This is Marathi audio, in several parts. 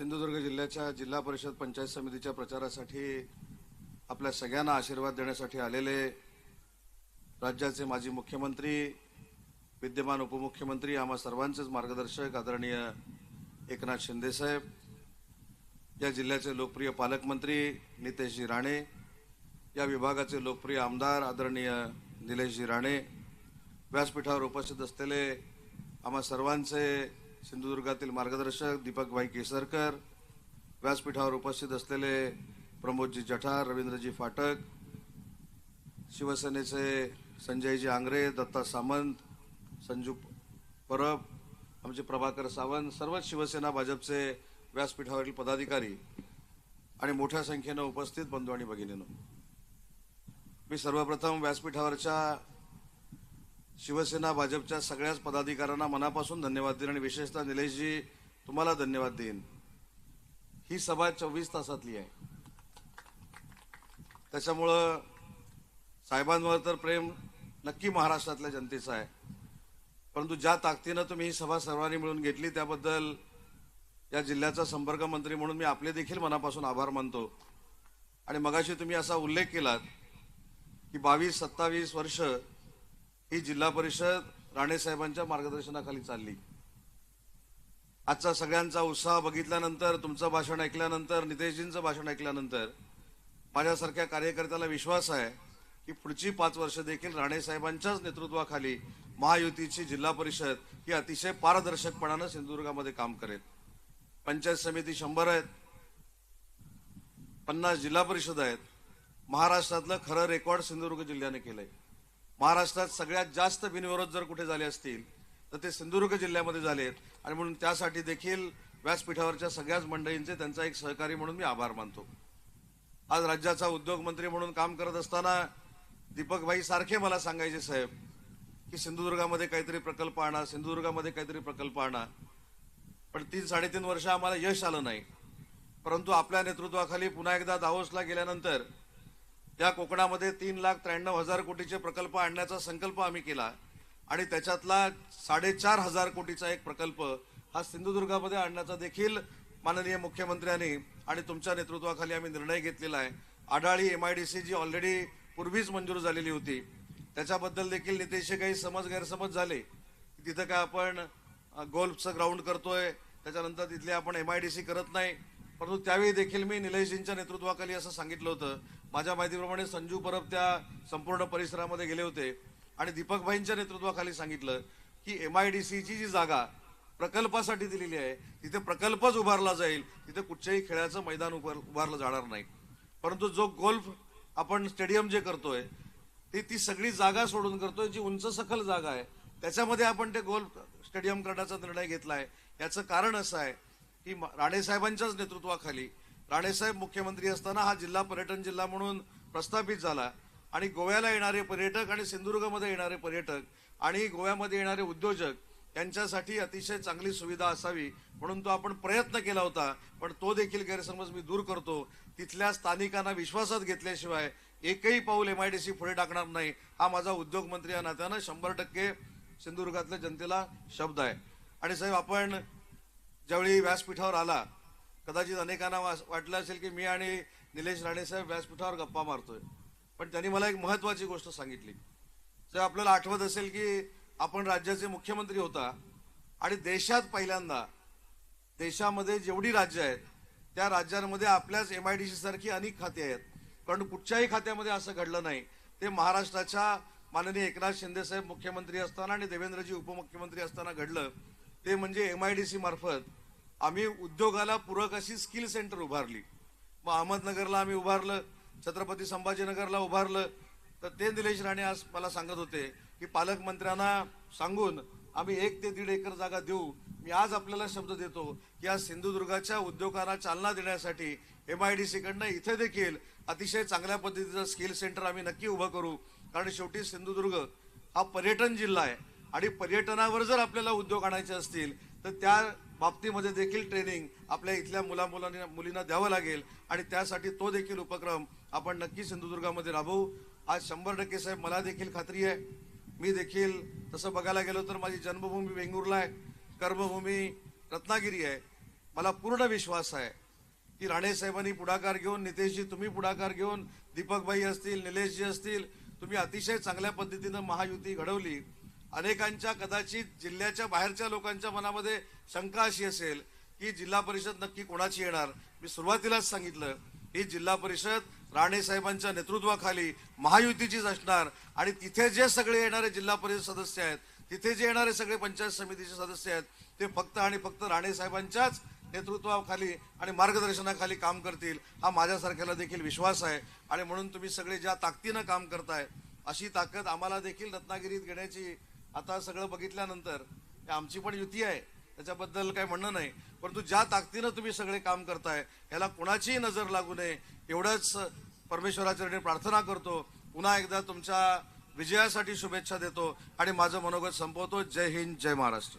सिंधुदुर्ग जिल्ह्याच्या जिल्हा परिषद पंचायत समितीच्या प्रचारासाठी आपल्या सगळ्यांना आशीर्वाद देण्यासाठी आलेले राज्याचे माजी मुख्यमंत्री विद्यमान उपमुख्यमंत्री आम्हा सर्वांचेच मार्गदर्शक आदरणीय एकनाथ शिंदेसाहेब या जिल्ह्याचे लोकप्रिय पालकमंत्री नितेशजी राणे या विभागाचे लोकप्रिय आमदार आदरणीय निलेशजी राणे व्यासपीठावर उपस्थित असलेले आम्हा सर्वांचे सिंधुदुर्गातील मार्गदर्शक दीपकभाई केसरकर. व्यासपीठावर उपस्थित असलेले प्रमोदजी जठार रवींद्रजी फाटक शिवसेनेचे संजयजी आंग्रे दत्ता सामंत संजू परब आमचे प्रभाकर सावंत सर्वच शिवसेना भाजपचे व्यासपीठावरील पदाधिकारी आणि मोठ्या संख्येनं उपस्थित बंधू आणि भगिनीनो. मी सर्वप्रथम व्यासपीठावरच्या शिवसेना भाजपच्या सगळ्याच पदाधिकाऱ्यांना मनापासून धन्यवाद देईन आणि विशेषतः निलेशजी तुम्हाला धन्यवाद देईन. ही सभा चोवीस तासातली आहे. त्याच्यामुळं साहेबांवर तर प्रेम नक्की महाराष्ट्रातल्या जनतेचं आहे. परंतु ज्या ताकदीनं तुम्ही ही सभा सर्वांनी मिळून घेतली त्याबद्दल या जिल्ह्याचा संपर्क मंत्री म्हणून मी आपले देखील मनापासून आभार मानतो. आणि मगाशी तुम्ही असा उल्लेख केलात की बावीस सत्तावीस वर्ष ही जिल्हा परिषद राणेसाहेबांच्या मार्गदर्शनाखाली चालली. आजचा सगळ्यांचा उत्साह बघितल्यानंतर तुमचं भाषण ऐकल्यानंतर नितेशजींचं भाषण ऐकल्यानंतर माझ्यासारख्या कार्यकर्त्याला विश्वास आहे की पुढची पाच वर्ष देखील राणेसाहेबांच्याच नेतृत्वाखाली महायुतीची जिल्हा परिषद ही अतिशय पारदर्शकपणानं सिंधुदुर्गामध्ये काम करेल. पंचायत समिती शंभर आहेत पन्नास जिल्हा परिषद आहेत. महाराष्ट्रातलं खरं रेकॉर्ड सिंधुदुर्ग जिल्ह्याने केलंय. महाराष्ट्रात सगळ्यात जास्त बिनविरोध जर कुठे झाले असतील तर ते सिंधुदुर्ग जिल्ह्यामध्ये झालेत आणि म्हणून त्यासाठी देखील व्यासपीठावरच्या सगळ्याच मंडळींचे त्यांचा एक सहकारी म्हणून मी आभार मानतो. आज राज्याचा उद्योगमंत्री म्हणून काम करत असताना दीपकभाई सारखे मला सांगायचे साहेब की सिंधुदुर्गामध्ये काहीतरी प्रकल्प आणा सिंधुदुर्गामध्ये काहीतरी प्रकल्प आणा. पण तीन साडेतीन वर्ष आम्हाला यश आलं नाही. परंतु आपल्या नेतृत्वाखाली पुन्हा एकदा दावोसला गेल्यानंतर त्या कोकणामध्ये तीन लाख त्र्याण्णव हजार कोटीचे प्रकल्प आणण्याचा संकल्प आम्ही केला आणि त्याच्यातला साडेचार हजार कोटीचा एक प्रकल्प हा सिंधुदुर्गामध्ये आणण्याचा देखील माननीय मुख्यमंत्र्यांनी आणि तुमच्या नेतृत्वाखाली आम्ही निर्णय घेतलेला आहे. Adali M I D C G already पूर्वीच मंजूर झालेली होती. त्याच्याबद्दल देखील नितेशचे काही समज गैरसमज झाले. तिथं काय आपण गोल्फचं ग्राउंड करतोय. त्याच्यानंतर तिथले आपण एम आय डी सी करत नाही. परंतु त्यावेळी देखील मी निलेशजींच्या नेतृत्वाखाली असं सांगितलं होतं. माझ्या माहितीप्रमाणे संजू परब त्या संपूर्ण परिसरामध्ये गेले होते. आणि दीपकभाईंच्या नेतृत्वाखाली सांगितलं की एम आय डी सीची जी जागा प्रकल्पासाठी दिलेली आहे तिथे प्रकल्पच उभारला जाईल. तिथे कुठच्याही खेळाचं मैदान उभार उभारलं जाणार नाही. परंतु जो गोल्फ आपण स्टेडियम जे करतोय ती ती सगळी जागा सोडून करतोय जी उंच सखल जागा आहे त्याच्यामध्ये आपण ते गोल्फ स्टेडियम करण्याचा निर्णय घेतलाय. याचं कारण असं आहे की राणेसाहेबांच्याच नेतृत्वाखाली राणेसाहेब मुख्यमंत्री असताना हा जिल्हा पर्यटन जिल्हा म्हणून प्रस्थापित झाला. आणि गोव्याला येणारे पर्यटक आणि सिंधुदुर्गमध्ये येणारे पर्यटक आणि गोव्यामध्ये येणारे उद्योजक यांच्यासाठी अतिशय चांगली सुविधा असावी म्हणून तो आपण प्रयत्न केला होता. पण तो देखील गैरसमज मी दूर करतो. तिथल्या स्थानिकांना विश्वासात घेतल्याशिवाय एकही पाऊल एम आय डी सी पुढे टाकणार नाही हा माझा उद्योग मंत्री या नात्यानं शंभर टक्के सिंधुदुर्गातल्या जनतेला शब्द आहे. आणि साहेब आपण ज्यावेळी व्यासपीठावर आला कदाचित अनेकांना वाटलं असेल की मी आणि निलेश राणे साहेब व्यासपीठावर गप्पा मारतोय. पण त्यांनी मला एक महत्वाची गोष्ट सांगितली. जर आपल्याला आठवत असेल की आपण राज्याचे मुख्यमंत्री होता आणि देशात पहिल्यांदा देशामध्ये जेवढी राज्य आहेत त्या राज्यांमध्ये आपल्याच एम आय डी सी सारखी अनेक खाती आहेत. कारण कुठच्याही खात्यामध्ये असं घडलं नाही. ते महाराष्ट्राच्या माननीय एकनाथ शिंदे साहेब मुख्यमंत्री असताना आणि देवेंद्रजी उपमुख्यमंत्री असताना घडलं. ते म्हणजे एम आय डी सी मार्फत आम्ही उद्योगाला पूरक अशी स्किल सेंटर उभारली. मग अहमदनगरला आम्ही उभारलं छत्रपती संभाजीनगरला उभारलं. तर ते निलेश राणे आज मला सांगत होते की पालकमंत्र्यांना सांगून आम्ही एक ते दीड एकर जागा देऊ. मी आज आपल्याला शब्द देतो की आज सिंधुदुर्गाच्या उद्योगांना चालना देण्यासाठी एम आय डी सीकडनं इथे देखील अतिशय चांगल्या पद्धतीचं स्किल सेंटर आम्ही नक्की उभं करू. कारण शेवटी सिंधुदुर्ग हा पर्यटन जिल्हा आहे. आणि पर्यटनावर जर आपल्याला उद्योग आणायचे असतील तर त्या बाबतीमध्ये देखील ट्रेनिंग आपल्या इथल्या मुला मुलांना मुलींना द्यावं लागेल. आणि त्यासाठी तो देखील उपक्रम आपण नक्की सिंधुदुर्गामध्ये राबवू. आज शंभर टक्के साहेब मला देखील खात्री आहे. मी देखील तसं बघायला गेलो तर माझी जन्मभूमी वेंगुर्ला आहे. कर्मभूमी रत्नागिरी आहे. मला पूर्ण विश्वास आहे की राणे साहेबांनी पुढाकार घेऊन नितेशजी तुम्ही पुढाकार घेऊन दीपकबाई असतील निलेशजी असतील तुम्ही अतिशय चांगल्या पद्धतीनं महायुती घडवली. अनेकांच्या कदाचित जिल्ह्याच्या बाहेरच्या लोकांच्या मनामध्ये शंका अशी असेल की जिल्हा परिषद नक्की कोणाची येणार? मी सुरुवातीलाच सांगितलं ही जिल्हा परिषद राणे साहेबांच्या नेतृत्वाखाली महायुतीचीच असणार आणि तिथे जे सगळे येणारे जिल्हा परिषद सदस्य आहेत तिथे जे येणारे सगळे पंचायत समितीचे सदस्य आहेत ते फक्त आणि फक्त राणे साहेबांच्याच नेतृत्वाखाली आणि मार्गदर्शनाखाली काम करतील हा माझ्यासारख्याला देखील विश्वास आहे. आणि म्हणून तुम्ही सगळे ज्या ताकदीनं काम करताय अशी ताकद आम्हाला देखील रत्नागिरीत घेण्याची आता सगळं बघितल्यानंतर आमची पण युती आहे त्याच्याबद्दल काही म्हणणं नाही परंतु ज्या ताकदीनं तुम्ही सगळे काम करताय याला कोणाचीही नजर लागू नये एवढंच परमेश्वराचरणी प्रार्थना करतो. पुन्हा एकदा तुमच्या विजयासाठी शुभेच्छा देतो आणि माझं मनोगत संपवतो. जय हिंद जय महाराष्ट्र.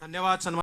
धन्यवाद सन्मान